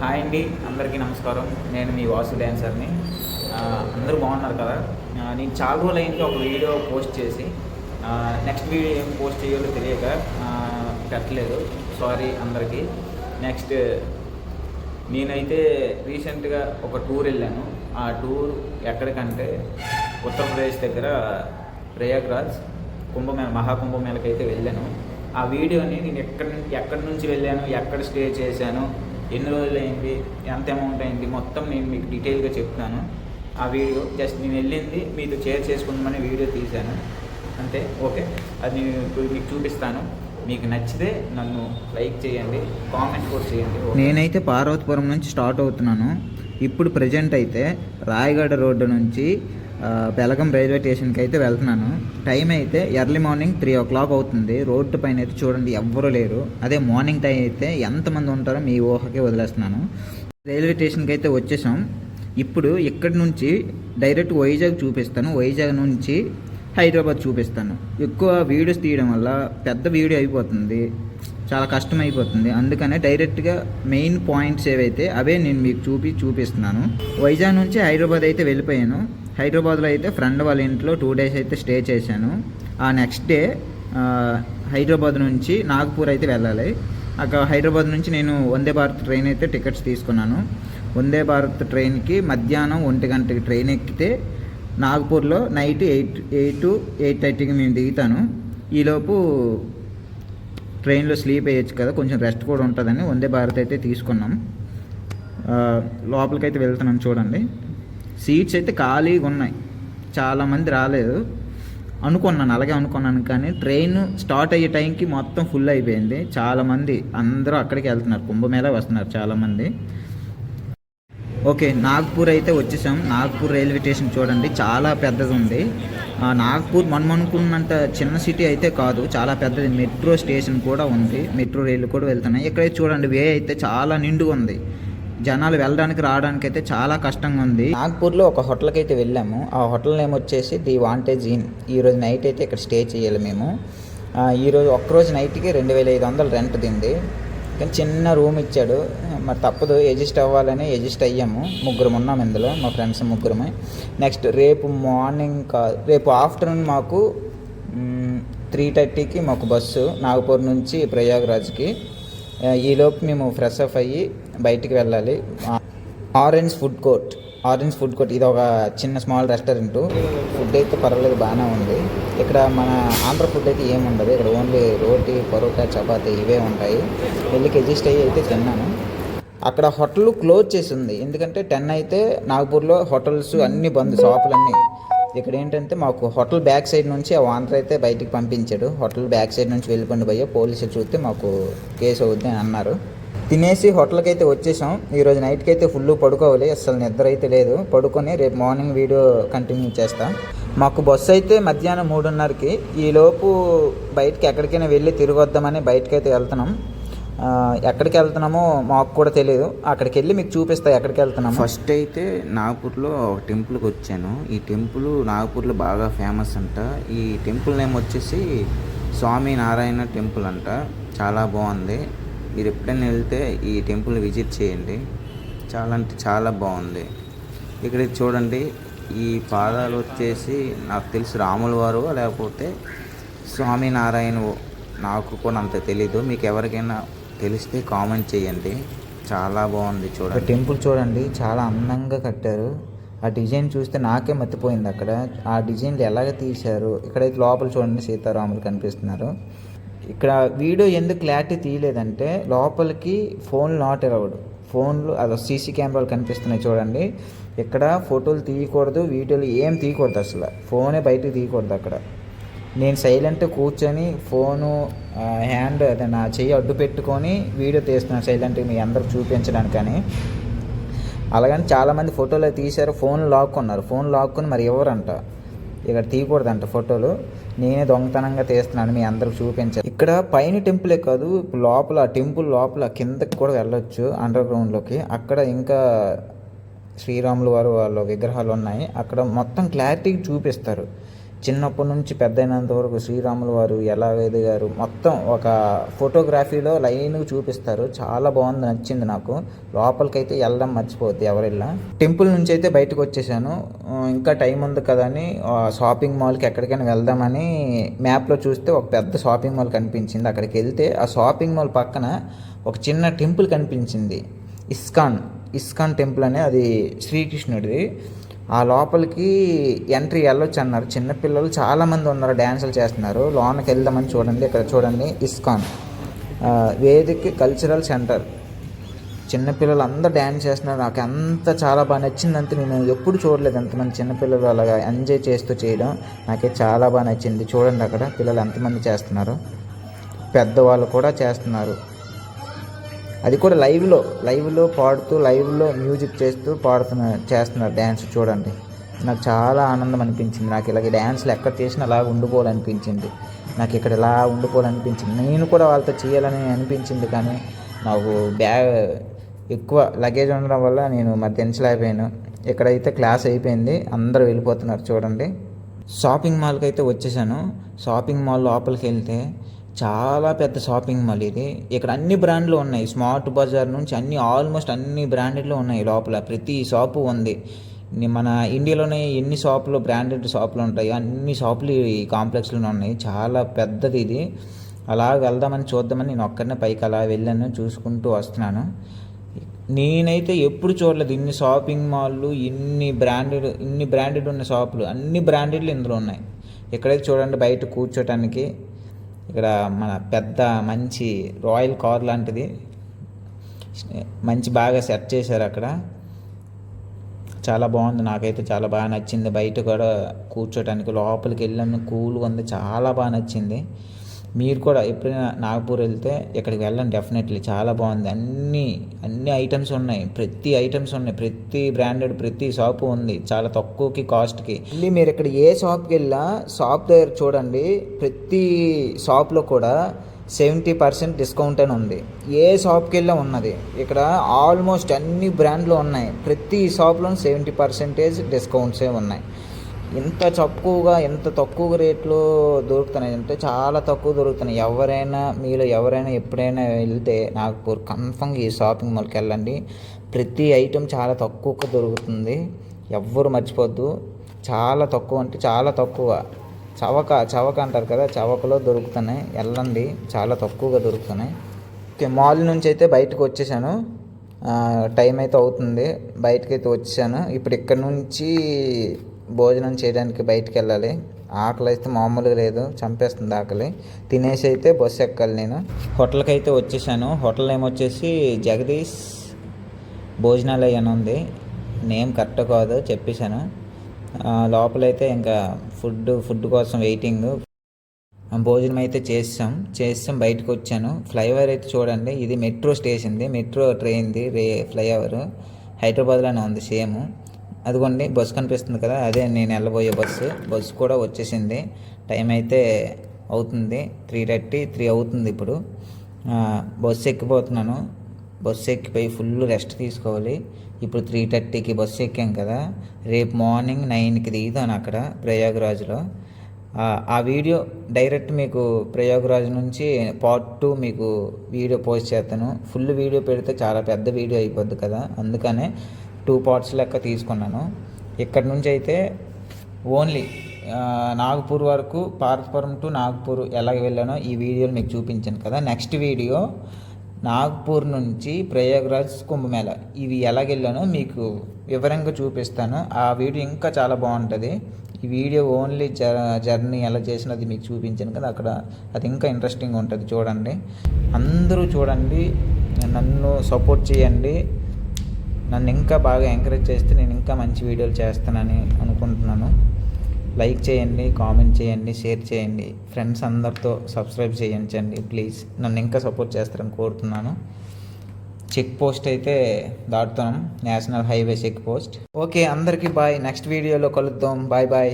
Hi అండి అందరికీ నమస్కారం. నేను మీ వాసు డ్యాన్సర్ని అందరూ బాగున్నారు కదా? నేను చాలా రోజులు అయింది ఒక వీడియో పోస్ట్ చేసి. నెక్స్ట్ వీడియో ఏం పోస్ట్ చేయాలో తెలియక పెట్టలేదు. సారీ అందరికీ. నెక్స్ట్ నేనైతే రీసెంట్గా ఒక టూర్ వెళ్ళాను. ఆ టూర్ ఎక్కడికంటే ఉత్తరప్రదేశ్ దగ్గర ప్రయాగ్రాజ్ కుంభమేళ మహాకుంభమేళకైతే వెళ్ళాను. ఆ వీడియోని నేను ఎక్కడి నుంచి ఎక్కడి నుంచి వెళ్ళాను ఎక్కడ స్టే చేశాను ఎన్ని రోజులు అయింది ఎంత అమౌంట్ అయింది మొత్తం నేను మీకు డీటెయిల్గా చెప్తాను. ఆ వీడియో జస్ట్ నేను వెళ్ళింది మీతో షేర్ చేసుకుందామని వీడియో తీశాను. అంతే ఓకే? అది నేను ఇప్పుడు మీకు చూపిస్తాను. మీకు నచ్చితే నన్ను లైక్ చేయండి కామెంట్ కూడా చేయండి నేనైతే పార్వతీపురం నుంచి స్టార్ట్ అవుతున్నాను. ఇప్పుడు ప్రజెంట్ అయితే రాయగడ రోడ్డు నుంచి బెలగం రైల్వే స్టేషన్కి అయితే వెళ్తున్నాను. టైం అయితే early morning three o'clock అవుతుంది. రోడ్డు పైన అయితే చూడండి ఎవ్వరూ లేరు. అదే మార్నింగ్ టైం అయితే ఎంతమంది ఉంటారో మీ ఊహకే వదిలేస్తున్నాను. రైల్వే స్టేషన్కి అయితే వచ్చేసాం. ఇప్పుడు ఇక్కడి నుంచి డైరెక్ట్ వైజాగ్ చూపిస్తాను. వైజాగ్ నుంచి హైదరాబాద్ చూపిస్తాను. ఎక్కువ వీడియోస్ తీయడం వల్ల పెద్ద వీడియో అయిపోతుంది. చాలా కష్టం అయిపోతుంది. అందుకనే డైరెక్ట్గా మెయిన్ పాయింట్స్ ఏవైతే అవే నేను మీకు చూపి చూపిస్తున్నాను. వైజాగ్ నుంచి హైదరాబాద్ అయితే వెళ్ళిపోయాను. హైదరాబాద్లో అయితే ఫ్రెండ్ వాళ్ళ ఇంట్లో టూ డేస్ అయితే స్టే చేశాను. ఆ నెక్స్ట్ డే హైదరాబాద్ నుంచి నాగ్పూర్ అయితే వెళ్ళాలి. అక్కడ హైదరాబాద్ నుంచి నేను వందే భారత్ ట్రైన్ అయితే టికెట్స్ తీసుకున్నాను. వందే భారత్ ట్రైన్కి మధ్యాహ్నం ఒంటి గంటకి ట్రైన్ ఎక్కితే నాగ్పూర్లో night eight eight to eight థర్టీకి మేము దిగుతాను. ఈలోపు ట్రైన్లో స్లీప్ వేయచ్చు కదా కొంచెం రెస్ట్ కూడా ఉంటుందని వందే భారత్ అయితే తీసుకున్నాం. లోపలికైతే వెళ్తున్నాను చూడండి. సీట్స్ అయితే ఖాళీగా ఉన్నాయి. చాలామంది రాలేదు. అనుకున్నాను అలాగే అనుకున్నాను కానీ ట్రైన్ స్టార్ట్ అయ్యే టైంకి మొత్తం ఫుల్ అయిపోయింది. చాలామంది అందరూ అక్కడికి వెళ్తున్నారు. కుంభమేళ వస్తున్నారు చాలామంది ఓకే నాగ్పూర్ అయితే వచ్చేసాం. నాగ్పూర్ రైల్వే స్టేషన్ చూడండి. చాలా పెద్దది ఉంది. నాగ్పూర్ మనం అనుకున్నంత చిన్న సిటీ అయితే కాదు. చాలా పెద్దది. మెట్రో స్టేషన్ కూడా ఉంది. మెట్రో రైలు కూడా వెళ్తున్నాయి. ఇక్కడైతే చూడండి వే అయితే చాలా నిండుగా ఉంది. జనాలు వెళ్ళడానికి రావడానికి అయితే చాలా కష్టంగా ఉంది. నాగ్పూర్లో ఒక హోటల్కి అయితే వెళ్ళాము. ఆ హోటల్ నేమ్ వచ్చేసి ది వాంటేజ్ ఇన్ ఈరోజు నైట్ అయితే ఇక్కడ స్టే చేయాలి మేము. ఈరోజు ఒక్కరోజు నైట్కి రెండు వేల ఐదు వందలు రెంట్ దింది. కానీ చిన్న రూమ్ ఇచ్చాడు. మరి తప్పదు ఎజిస్ట్ అవ్వాలని ఎజిస్ట్ అయ్యాము. ముగ్గురం ఉన్నాం ఇందులో మా ఫ్రెండ్స్ ముగ్గురమే. నెక్స్ట్ రేపు మార్నింగ్ కా రేపు ఆఫ్టర్నూన్ మాకు త్రీ థర్టీకి మాకు బస్సు నాగపూర్ నుంచి ప్రయాగ్రాజ్కి. ఈలోపు మేము ఫ్రెష్ అప్ అయ్యి బయటికి వెళ్ళాలి. Orange food court orange food court ఇది ఒక చిన్న స్మాల్ రెస్టారెంట్ ఫుడ్ అయితే పర్వాలేదు బాగానే ఉంది. ఇక్కడ మన ఆంధ్ర ఫుడ్ అయితే ఏమి ఉండదు. ఇక్కడ ఓన్లీ రోటీ పరోటా చపాతీ ఇవే ఉంటాయి. వెళ్ళి అడ్జస్ట్ అయ్యి అయితే తిన్నాను. అక్కడ హోటల్ క్లోజ్ చేసి ఉంది. ఎందుకంటే టెన్ అయితే నాగపూర్లో హోటల్స్ అన్ని బంద్ షాపులన్నీ. ఇక్కడ ఏంటంటే మాకు హోటల్ బ్యాక్ సైడ్ నుంచి ఆ ఓనర్ అయితే బయటికి పంపించాడు. హోటల్ బ్యాక్ సైడ్ నుంచి వెళ్ళిపోండి భయ్య పోలీసులు చూస్తే మాకు కేసు అవుద్ది అని అన్నారు. తినేసి హోటల్కి అయితే వచ్చేసాం. ఈరోజు నైట్కి అయితే ఫుల్ పడుకోవాలి. అసలు నిద్ర అయితే లేదు. పడుకొని రేపు మార్నింగ్ వీడియో కంటిన్యూ చేస్తాం. మాకు బస్సు అయితే మధ్యాహ్నం మూడున్నరకి. ఈలోపు బయటకి ఎక్కడికైనా వెళ్ళి తిరిగొద్దామని బయటకి అయితే వెళ్తున్నాం. ఎక్కడికి వెళ్తున్నామో మాకు కూడా తెలియదు అక్కడికి వెళ్ళి మీకు చూపిస్తా ఎక్కడికి వెళ్తున్నాము. ఫస్ట్ అయితే నాగపూర్లో ఒక టెంపుల్కి వచ్చాను. ఈ టెంపుల్ నాగపూర్లో బాగా ఫేమస్ అంట. ఈ టెంపుల్ నేమ్ వచ్చేసి స్వామి నారాయణ టెంపుల్ అంట. చాలా బాగుంది. మీరు ఎప్పుడైనా వెళ్తే ఈ టెంపుల్ విజిట్ చేయండి. చాలా అంటే చాలా బాగుంది. ఇక్కడ చూడండి ఈ పాదాలు వచ్చేసి నాకు తెలిసి రాముల వారు లేకపోతే స్వామినారాయణ నాకు కూడా అంత తెలీదు. మీకు ఎవరికైనా తెలిస్తే కామెంట్ చేయండి. చాలా బాగుంది చూడండి. టెంపుల్ చూడండి. చాలా అందంగా కట్టారు. ఆ డిజైన్ చూస్తే నాకే మర్చిపోయింది అక్కడ. ఆ డిజైన్లు ఎలాగ తీశారు? ఇక్కడైతే లోపల చూడండి సీతారాములు కనిపిస్తున్నారు. ఇక్కడ వీడియో ఎందుకు క్లారిటీ తీయలేదంటే లోపలికి ఫోన్ నాట్ అలౌడ్ ఫోన్లు అది సీసీ కెమెరాలు కనిపిస్తున్నాయి చూడండి. ఇక్కడ ఫోటోలు తీయకూడదు వీడియోలు ఏం తీయకూడదు అసలు. ఫోనే బయటకు తీయకూడదు అక్కడ. నేను సైలెంట్ కూర్చొని ఫోను హ్యాండ్ అదే నా చెయ్యి అడ్డు పెట్టుకొని వీడియో తీస్తున్నాను సైలెంట్గా మీ అందరికి చూపించడానికని. అలాగని చాలామంది ఫోటోలు తీశారు ఫోన్ లాక్కున్నారు. ఫోన్ లాక్కుని మరి ఎవరంట? ఇక్కడ తీయకూడదంట ఫోటోలు. నేనే దొంగతనంగా తీస్తున్నాను మీ అందరికి చూపించాను ఇక్కడ పైన టెంపులే కాదు లోపల టెంపుల్ లోపల కిందకి కూడా వెళ్ళొచ్చు అండర్ గ్రౌండ్లోకి అక్కడ ఇంకా శ్రీరాములు వారు వాళ్ళ విగ్రహాలు ఉన్నాయి. అక్కడ మొత్తం క్లారిటీగా చూపిస్తారు. చిన్నప్పటి నుంచి పెద్ద వరకు శ్రీరాములు వారు ఎలా ఎదిగారు మొత్తం ఒక ఫోటోగ్రఫీలో లైన్ చూపిస్తారు. చాలా బాగుంది నచ్చింది నాకు. లోపలికైతే వెళ్ళడం మర్చిపోద్ది ఎవరిల్లా టెంపుల్ నుంచి అయితే బయటకు వచ్చేసాను. ఇంకా టైం ఉంది కదా అని ఆ, షాపింగ్ మాల్కి ఎక్కడికైనా వెళ్దామని మ్యాప్లో చూస్తే ఒక పెద్ద షాపింగ్ మాల్ కనిపించింది. అక్కడికి వెళ్తే ఆ షాపింగ్ మాల్ పక్కన ఒక చిన్న టెంపుల్ కనిపించింది. ఇస్కాన్ ఇస్కాన్ టెంపుల్ అనే అది శ్రీకృష్ణుడిది. ఆ లోపలికి ఎంట్రీ వెళ్ళొచ్చు అన్నారు. చిన్నపిల్లలు చాలామంది ఉన్నారు డ్యాన్సులు చేస్తున్నారు. లోనకి వెళ్దామని చూడండి ఇక్కడ చూడండి ఇస్కాన్. Vedic cultural centre. చిన్నపిల్లలు అందరూ డ్యాన్స్ చేస్తున్నారు. నాకు అంత చాలా బాగా నచ్చింది అంతే నేను ఎప్పుడు చూడలేదు ఎంతమంది చిన్నపిల్లలు అలాగా ఎంజాయ్ చేస్తూ చేయడం. నాకే చాలా బాగా నచ్చింది. చూడండి అక్కడ పిల్లలు ఎంతమంది చేస్తున్నారు. పెద్దవాళ్ళు కూడా చేస్తున్నారు. అది కూడా లైవ్లో లైవ్లో పాడుతూ లైవ్లో మ్యూజిక్ చేస్తూ పాడుతున్న చేస్తున్నారు డ్యాన్స్ చూడండి. నాకు చాలా ఆనందం అనిపించింది. నాకు ఇలాగ డ్యాన్స్లు ఎక్కడ చేసినా అలా ఉండిపోవాలనిపించింది. నాకు ఇక్కడ ఇలా ఉండిపోవాలనిపించింది. నేను కూడా వాళ్ళతో చేయాలని అనిపించింది కానీ నాకు బ్యాగ్ ఎక్కువ లగేజ్ ఉండడం వల్ల నేను మరి దించలేకపోయాను ఇక్కడైతే క్లాస్ అయిపోయింది. అందరూ వెళ్ళిపోతున్నారు చూడండి. షాపింగ్ మాల్కి అయితే వచ్చేసాను. షాపింగ్ మాల్ లోపలికి వెళ్తే చాలా పెద్ద షాపింగ్ మాల్ ఇది. ఇక్కడ అన్ని బ్రాండ్లు ఉన్నాయి. స్మార్ట్ బజార్ నుంచి అన్ని ఆల్మోస్ట్ అన్ని బ్రాండెడ్లు ఉన్నాయి లోపల. ప్రతి షాపు ఉంది. మన ఇండియాలోనే ఎన్ని షాపులు బ్రాండెడ్ షాపులు ఉంటాయి అన్ని షాపులు ఈ కాంప్లెక్స్లోనే ఉన్నాయి. చాలా పెద్దది ఇది. అలా వెళ్దామని చూద్దామని నేను ఒక్కరినే పైకి అలా వెళ్ళాను చూసుకుంటూ వస్తున్నాను. నేనైతే ఎప్పుడు చూడలేదు ఇన్ని షాపింగ్ మాల్లు ఇన్ని బ్రాండెడ్ ఇన్ని బ్రాండెడ్ ఉన్న షాపులు. అన్ని బ్రాండెడ్లు ఇందులో ఉన్నాయి. ఎక్కడైతే చూడండి బయట కూర్చోటానికి. ఇక్కడ మన పెద్ద మంచి రాయల్ కార్ లాంటిది. మంచి బాగా సెట్ చేశారు అక్కడ. చాలా బాగుంది. నాకైతే చాలా బాగా నచ్చింది. బయట కూడా కూర్చోటానికి లోపలికి వెళ్ళాను కూల్గా ఉంది. చాలా బాగా నచ్చింది. మీరు కూడా ఎప్పుడైనా నాగపూర్ వెళ్తే ఇక్కడికి వెళ్ళండి డెఫినెట్లీ చాలా బాగుంది. అన్ని అన్ని ఐటమ్స్ ఉన్నాయి. ప్రతి ఐటమ్స్ ఉన్నాయి. ప్రతి బ్రాండెడ్ ప్రతి షాపు ఉంది. చాలా తక్కువకి కాస్ట్కి మళ్ళీ మీరు ఇక్కడ ఏ షాప్కి వెళ్ళినా షాప్ దగ్గర చూడండి ప్రతి షాప్లో కూడా సెవెంటీ పర్సెంట్ డిస్కౌంట్ అని ఉంది. ఏ షాప్కి వెళ్ళా ఉన్నది. ఇక్కడ ఆల్మోస్ట్ అన్ని బ్రాండ్లు ఉన్నాయి. ప్రతి షాప్లో సెవెంటీ పర్సెంటేజ్ డిస్కౌంట్సే ఉన్నాయి. ఇంత తక్కువగా ఇంత తక్కువ రేట్లో దొరుకుతున్నాయి. అంటే చాలా తక్కువ దొరుకుతున్నాయి. ఎవరైనా మీలో ఎవరైనా ఎప్పుడైనా వెళ్తే నాగపూర్ కన్ఫర్మ్గా ఈ షాపింగ్ మాల్కి వెళ్ళండి. ప్రతి ఐటెం చాలా తక్కువగా దొరుకుతుంది. ఎవ్వరు మర్చిపోద్దు. చాలా తక్కువ అంటే చాలా తక్కువ. చవక చవక అంటారు కదా చవకలో దొరుకుతున్నాయి. వెళ్ళండి. చాలా తక్కువగా దొరుకుతున్నాయి. ఓకే మాల్ నుంచి అయితే బయటకు వచ్చేసాను. టైం అయితే అవుతుంది. బయటకు అయితే వచ్చాను. ఇప్పుడు ఇక్కడ నుంచి భోజనం చేయడానికి బయటికి వెళ్ళాలి. ఆకలి అయితే మామూలుగా లేదు. చంపేస్తుంది ఆకలి. తినేసి అయితే బస్సు ఎక్కాలి నేను. హోటల్కి అయితే వచ్చేసాను. హోటల్ నేమ్ వచ్చేసి జగదీష్ భోజనాలయ అని ఉంది. నేమ్ కరెక్ట్ కాదు చెప్పేశాను. లోపలైతే ఇంకా ఫుడ్ ఫుడ్ కోసం వెయిటింగ్. భోజనం అయితే చేసాం చేసాం బయటకు వచ్చాను. ఫ్లైఓవర్ అయితే చూడండి. ఇది మెట్రో స్టేషన్ది. మెట్రో ట్రైన్ది రే ఫ్లైఓవర్. హైదరాబాద్లోనే ఉంది సేమ్. అదిగోండి బస్సు కనిపిస్తుంది కదా అదే నేను వెళ్ళబోయే బస్సు. బస్సు కూడా వచ్చేసింది. టైం అయితే అవుతుంది. త్రీ థర్టీ త్రీ అవుతుంది ఇప్పుడు. బస్సు ఎక్కిపోతున్నాను. బస్సు ఎక్కిపోయి ఫుల్ రెస్ట్ తీసుకోవాలి. ఇప్పుడు త్రీ థర్టీకి బస్సు ఎక్కాం కదా. రేపు మార్నింగ్ నైన్కి దిగుతాను అక్కడ ప్రయాగరాజ్లో. ఆ- వీడియో డైరెక్ట్ మీకు ప్రయోగరాజు నుంచి పార్ట్ టూ మీకు వీడియో పోస్ట్ చేస్తాను. ఫుల్ వీడియో పెడితే చాలా పెద్ద వీడియో అయిపోద్ది కదా. అందుకనే టూ పార్ట్స్ లెక్క తీసుకున్నాను. ఇక్కడ నుంచి అయితే ఓన్లీ నాగపూర్ వరకు పార్వతపురం టు నాగపూర్ ఎలా వెళ్ళానో ఈ వీడియోలు మీకు చూపించాను కదా. నెక్స్ట్ వీడియో నాగ్పూర్ నుంచి ప్రయాగ్రాజ్ కుంభమేళ. ఇవి ఎలాగెళ్ళానో మీకు వివరంగా చూపిస్తాను. ఆ వీడియో ఇంకా చాలా బాగుంటుంది. ఈ వీడియో ఓన్లీ జ జర్నీ ఎలా చేసినది మీకు చూపించాను కదా అక్కడ అది ఇంకా ఇంట్రెస్టింగ్ ఉంటుంది చూడండి. అందరూ చూడండి నన్ను సపోర్ట్ చేయండి. నన్ను ఇంకా బాగా ఎంకరేజ్ చేస్తే నేను ఇంకా మంచి వీడియోలు చేస్తానని అనుకుంటున్నాను. లైక్ చేయండి కామెంట్ చేయండి షేర్ చేయండి. ఫ్రెండ్స్ అందరితో సబ్స్క్రైబ్ చేయించండి ప్లీజ్. నన్ను ఇంకా సపోర్ట్ చేస్తారని కోరుతున్నాను. చెక్ పోస్ట్ అయితే దాటుతున్నాం. National highway check post. Okay అందరికీ బాయ్. నెక్స్ట్ వీడియోలో కలుద్దాం. Bye bye.